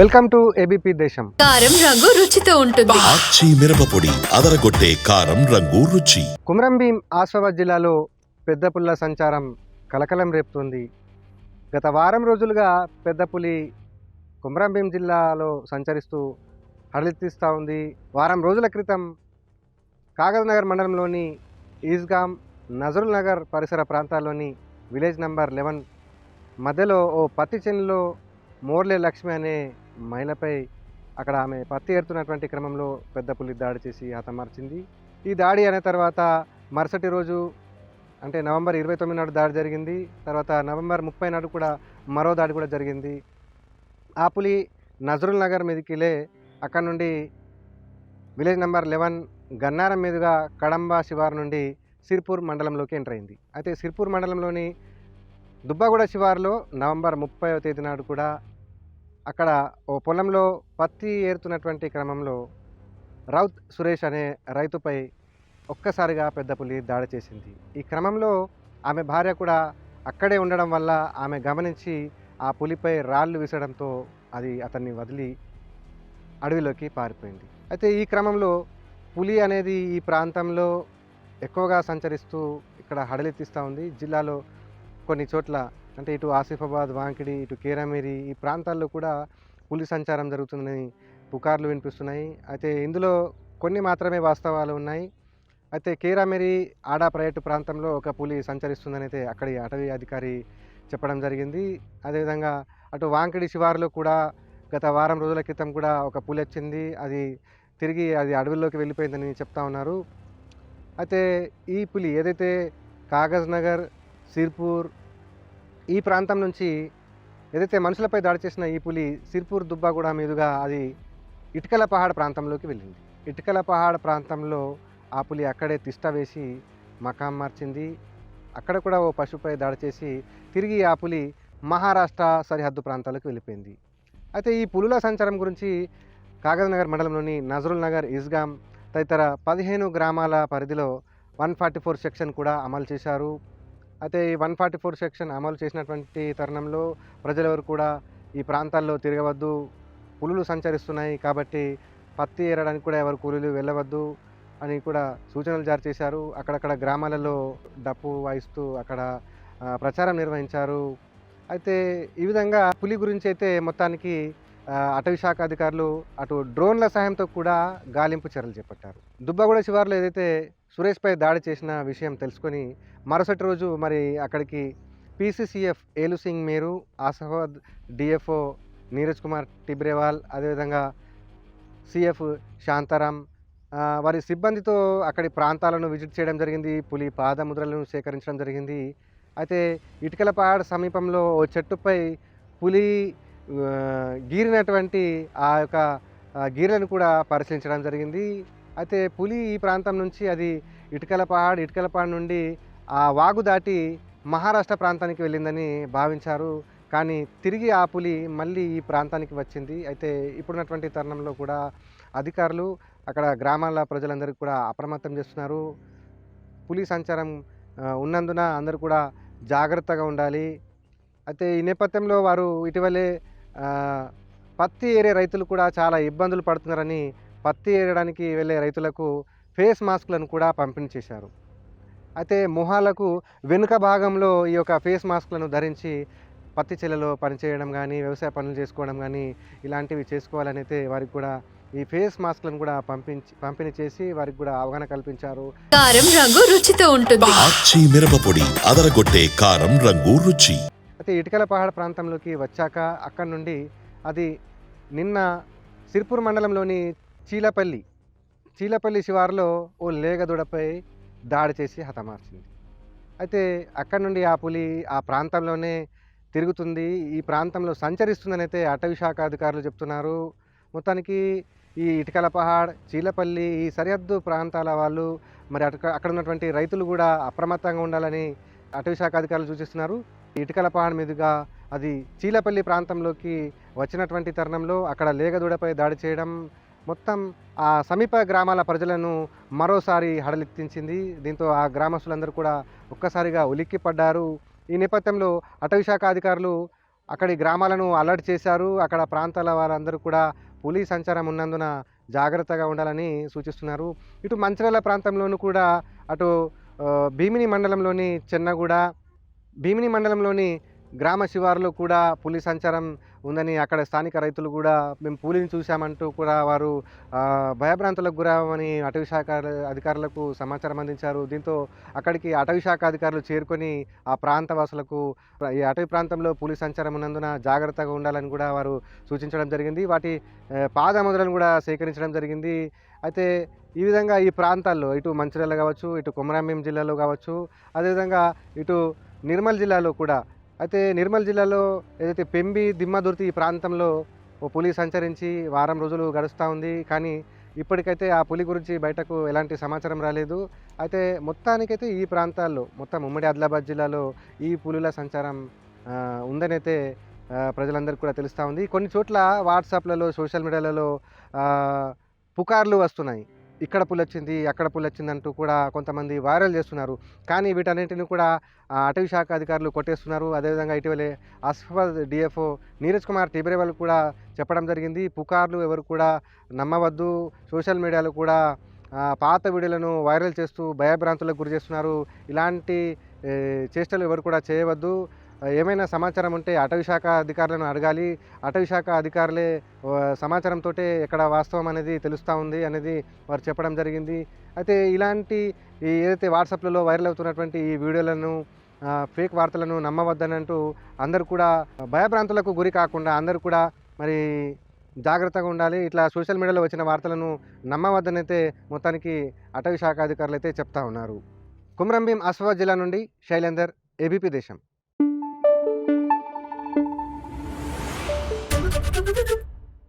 Welcome to ABP దేశం. కారం రంగు రుచితో ఉంటుంది. ఆచి మిరపపొడి అదరగొట్టే కారం రంగు రుచి. కుమరం భీం ఆసిఫాబాద్ జిల్లాలో పెద్ద పుల్ల సంచారం కలకలం రేపుతుంది. గత వారం రోజులుగా పెద్ద పులి కుమరం భీం జిల్లాలో సంచరిస్తూ హడలెత్తిస్తూ ఉంది. వారం రోజుల క్రితం కాగజ్ నగర్ మండలంలోని ఈజ్గాం నజరుల్ నగర్ పరిసర ప్రాంతాల్లోని విలేజ్ నంబర్ లెవెన్ మధ్యలో ఓ పత్తి చేనులో మోర్లే లక్ష్మి అనే మహిళపై అక్కడ ఆమె పత్తి ఏరుతున్నటువంటి క్రమంలో పెద్ద పులి దాడి చేసి హతమార్చింది. ఈ దాడి అనే తర్వాత మరుసటి రోజు అంటే నవంబర్ ఇరవై తొమ్మిది నాడు దాడి జరిగింది. తర్వాత నవంబర్ ముప్పై నాడు కూడా మరో దాడి కూడా జరిగింది. ఆ పులి నజరుల్ నగర్ మీదకిలే అక్కడ నుండి విలేజ్ నెంబర్ లెవెన్ గన్నారం మీదుగా కడంబా శివారు నుండి సిర్పూర్ మండలంలోకి ఎంటర్ అయింది. అయితే సిర్పూర్ మండలంలోని దుబ్బాగూడ శివారులో నవంబర్ ముప్పై తేదీ నాడు కూడా అక్కడ ఓ పొలంలో పత్తి ఏరుతున్నటువంటి క్రమంలో రౌత్ సురేష్ అనే రైతుపై ఒక్కసారిగా పెద్ద పులి దాడి చేసింది. ఈ క్రమంలో ఆమె భార్య కూడా అక్కడే ఉండడం వల్ల ఆమె గమనించి ఆ పులిపై రాళ్ళు విసడంతో అది అతన్ని వదిలి అడవిలోకి పారిపోయింది. అయితే ఈ క్రమంలో పులి అనేది ఈ ప్రాంతంలో ఎక్కువగా సంచరిస్తూ ఇక్కడ హడలెత్తిస్తూ ఉంది. జిల్లాలో కొన్ని చోట్ల అంటే ఇటు ఆసిఫాబాద్ వాంకిడి ఇటు కేరామేరి ఈ ప్రాంతాల్లో కూడా పులి సంచారం జరుగుతుందని పుకార్లు వినిపిస్తున్నాయి. అయితే ఇందులో కొన్ని మాత్రమే వాస్తవాలు ఉన్నాయి. అయితే కేరామేరి ఆడా ప్రైవేటు ప్రాంతంలో ఒక పులి సంచరిస్తుందని అయితే అక్కడి అటవీ అధికారి చెప్పడం జరిగింది. అదేవిధంగా అటు వాంకిడి శివారులో కూడా గత వారం రోజుల క్రితం కూడా ఒక పులి వచ్చింది. అది తిరిగి అది అడవుల్లోకి వెళ్ళిపోయిందని చెప్తా ఉన్నారు. అయితే ఈ పులి ఏదైతే కాగజ్ నగర్ సిర్పూర్ ఈ ప్రాంతం నుంచి ఏదైతే మనుషులపై దాడి చేసిన ఈ పులి సిర్పూర్ దుబ్బాగూడ మీదుగా అది ఇటుకల పహాడ్ ప్రాంతంలోకి వెళ్ళింది. ఇటుకల పహాడ్ ప్రాంతంలో ఆ పులి అక్కడే తిష్ట వేసి మకాం మార్చింది. అక్కడ కూడా ఓ పశుపై దాడి చేసి తిరిగి ఆ పులి మహారాష్ట్ర సరిహద్దు ప్రాంతాలకు వెళ్ళిపోయింది. అయితే ఈ పులుల సంచారం గురించి కాగజనగర్ మండలంలోని నజరుల్ నగర్ ఇస్గాం తదితర పదిహేను గ్రామాల పరిధిలో వన్ ఫార్టీ ఫోర్ సెక్షన్ కూడా అమలు చేశారు. అయితే ఈ వన్ ఫార్టీ ఫోర్ సెక్షన్ అమలు చేసినటువంటి తరుణంలో ప్రజలెవరు కూడా ఈ ప్రాంతాల్లో తిరగవద్దు పులులు సంచరిస్తున్నాయి కాబట్టి పత్తి ఏరడానికి కూడా ఎవరు కూలీలు వెళ్ళవద్దు అని కూడా సూచనలు జారీ చేశారు. అక్కడక్కడ గ్రామాలలో డప్పు వాయిస్తూ అక్కడ ప్రచారం నిర్వహించారు. అయితే ఈ విధంగా పులి గురించి అయితే మొత్తానికి అటవీ శాఖ అధికారులు అటు డ్రోన్ల సహాయంతో కూడా గాలింపు చర్యలు చేపట్టారు. దుబ్బగూడ శివారులో ఏదైతే సురేష్పై దాడి చేసిన విషయం తెలుసుకొని మరుసటి రోజు మరి అక్కడికి పీసీసీఎఫ్ ఏలు సింగ్ మేరు ఆసఫాద్ డిఎఫ్ఓ నీరజ్ కుమార్ టిబ్రేవాల్ అదేవిధంగా సిఎఫ్ శాంతారాం వారి సిబ్బందితో అక్కడి ప్రాంతాలను విజిట్ చేయడం జరిగింది. పులి పాదముద్రలను సేకరించడం జరిగింది. అయితే ఇటుకలపాడ సమీపంలో ఓ చెట్టుపై పులి గీరినటువంటి ఆ యొక్క గీరలను కూడా పరిశీలించడం జరిగింది. అయితే పులి ఈ ప్రాంతం నుంచి అది ఇటుకల ఇటుకలపాడు ఇటుకల నుండి ఆ వాగు దాటి మహారాష్ట్ర ప్రాంతానికి వెళ్ళిందని భావించారు. కానీ తిరిగి ఆ పులి మళ్ళీ ఈ ప్రాంతానికి వచ్చింది. అయితే ఇప్పుడున్నటువంటి తరుణంలో కూడా అధికారులు అక్కడ గ్రామాల ప్రజలందరికీ కూడా అప్రమత్తం చేస్తున్నారు. పులి సంచారం ఉన్నందున అందరూ కూడా జాగ్రత్తగా ఉండాలి. అయితే ఈ నేపథ్యంలో వారు ఇటీవలే పత్తి ఏరే రైతులు కూడా చాలా ఇబ్బందులు పడుతున్నారని పత్తి ఏరడానికి వెళ్ళే రైతులకు ఫేస్ మాస్క్లను కూడా పంపిణీ చేశారు. అయితే మొహాలకు వెనుక భాగంలో ఈ యొక్క ఫేస్ మాస్క్లను ధరించి పత్తి చేలలో పనిచేయడం కానీ వ్యవసాయ పనులు చేసుకోవడం కానీ ఇలాంటివి చేసుకోవాలని అయితే వారికి కూడా ఈ ఫేస్ మాస్క్లను కూడా పంపించి పంపిణీ చేసి వారికి కూడా అవగాహన కల్పించారు. కారం రంగు రుచితో ఉంటుంది. ఆచి మిరపపొడి అదరగొట్టే కారం రంగు రుచి. అయితే ఇటుకల పహాడ్ ప్రాంతంలోకి వచ్చాక అక్కడి నుండి అది నిన్న సిర్పూర్ మండలంలోని చీలపల్లి చీలపల్లి శివారులో ఓ లేగదూడపై దాడి చేసి హతమార్చింది. అయితే అక్కడి నుండి ఆ పులి ఆ ప్రాంతంలోనే తిరుగుతుంది. ఈ ప్రాంతంలో సంచరిస్తుందని అయితే అటవీ శాఖ అధికారులు చెప్తున్నారు. మొత్తానికి ఈ ఇటుకల పహాడ్ చీలపల్లి ఈ సరిహద్దు ప్రాంతాల వాళ్ళు మరి అక్కడ ఉన్నటువంటి రైతులు కూడా అప్రమత్తంగా ఉండాలని అటవీ శాఖ అధికారులు సూచిస్తున్నారు. ఇటుకల పహాడ్ మీదుగా అది చీలపల్లి ప్రాంతంలోకి వచ్చినటువంటి తరుణంలో అక్కడ లేగదూడపై దాడి చేయడం మొత్తం ఆ సమీప గ్రామాల ప్రజలను మరోసారి హడలెత్తించింది. దీంతో ఆ గ్రామస్తులందరూ కూడా ఒక్కసారిగా ఉలిక్కిపడ్డారు. ఈ నేపథ్యంలో అటవీ శాఖ అధికారులు అక్కడి గ్రామాలను అలర్ట్ చేశారు. అక్కడ ప్రాంతాల వారందరూ కూడా పులి సంచారం ఉన్నందున జాగ్రత్తగా ఉండాలని సూచిస్తున్నారు. ఇటు మంచిర్యాల ప్రాంతంలోనూ కూడా అటు భీమిని మండలంలోని చెన్నగూడ భీమిని మండలంలోని గ్రామ శివారులో కూడా పులి సంచారం ఉందని అక్కడ స్థానిక రైతులు కూడా మేము పులిని చూశామంటూ కూడా వారు భయభ్రాంతులకు గురవని అటవీ శాఖ అధికారులకు సమాచారం అందించారు. దీంతో అక్కడికి అటవీ శాఖ అధికారులు చేరుకొని ఆ ప్రాంత వాసులకు ఈ అటవీ ప్రాంతంలో పులి సంచారం ఉన్నందున జాగ్రత్తగా ఉండాలని కూడా వారు సూచించడం జరిగింది. వాటి పాదముద్రలను కూడా సేకరించడం జరిగింది. అయితే ఈ విధంగా ఈ ప్రాంతాల్లో ఇటు మంచిర్యాల కావచ్చు ఇటు కొమరాంభీం జిల్లాలో కావచ్చు అదేవిధంగా ఇటు నిర్మల్ జిల్లాలో కూడా. అయితే నిర్మల్ జిల్లాలో ఏదైతే పెంబి దిమ్మదుర్తి ఈ ప్రాంతంలో ఓ పులి సంచరించి వారం రోజులు గడుస్తూ ఉంది. కానీ ఇప్పటికైతే ఆ పులి గురించి బయటకు ఎలాంటి సమాచారం రాలేదు. అయితే మొత్తానికైతే ఈ ప్రాంతాల్లో మొత్తం ఉమ్మడి ఆదిలాబాద్ జిల్లాలో ఈ పులుల సంచారం ఉందనైతే ప్రజలందరికీ కూడా తెలుస్తూ ఉంది. కొన్ని చోట్ల వాట్సాప్లలో సోషల్ మీడియాలలో పుకార్లు వస్తున్నాయి. ఇక్కడ పులి వచ్చింది అక్కడ పులి వచ్చింది అంటూ కూడా కొంతమంది వైరల్ చేస్తున్నారు. కానీ వీటన్నింటిని కూడా అటవీ శాఖ అధికారులు కొట్టేస్తున్నారు. అదేవిధంగా ఇటీవలే అస్ఫాద్ డిఎఫ్ఓ నీరజ్ కుమార్ టిబరేవాల్ కూడా చెప్పడం జరిగింది. పుకార్లు ఎవరు కూడా నమ్మవద్దు. సోషల్ మీడియాలో కూడా పాత వీడియోలను వైరల్ చేస్తూ భయభ్రాంతులకు గురి చేస్తున్నారు. ఇలాంటి చేష్టలు ఎవరు కూడా చేయవద్దు. ఏమైనా సమాచారం ఉంటే అటవీ శాఖ అధికారులను అడగాలి. అటవీ శాఖ అధికారులే సమాచారంతో ఎక్కడ వాస్తవం అనేది తెలుస్తూ ఉంది అనేది వారు చెప్పడం జరిగింది. అయితే ఇలాంటి ఈ ఏదైతే వాట్సాప్లలో వైరల్ అవుతున్నటువంటి ఈ వీడియోలను ఫేక్ వార్తలను నమ్మవద్దని అంటూ అందరూ కూడా భయభ్రాంతులకు గురి కాకుండా అందరూ కూడా మరి జాగ్రత్తగా ఉండాలి. ఇట్లా సోషల్ మీడియాలో వచ్చిన వార్తలను నమ్మవద్దని అయితే మొత్తానికి అటవీ శాఖ అధికారులు అయితే చెప్తా ఉన్నారు. కుమ్రంభీం ఆసిఫాబాద్ జిల్లా నుండి శైలేందర్ ఏబీపీ దేశం.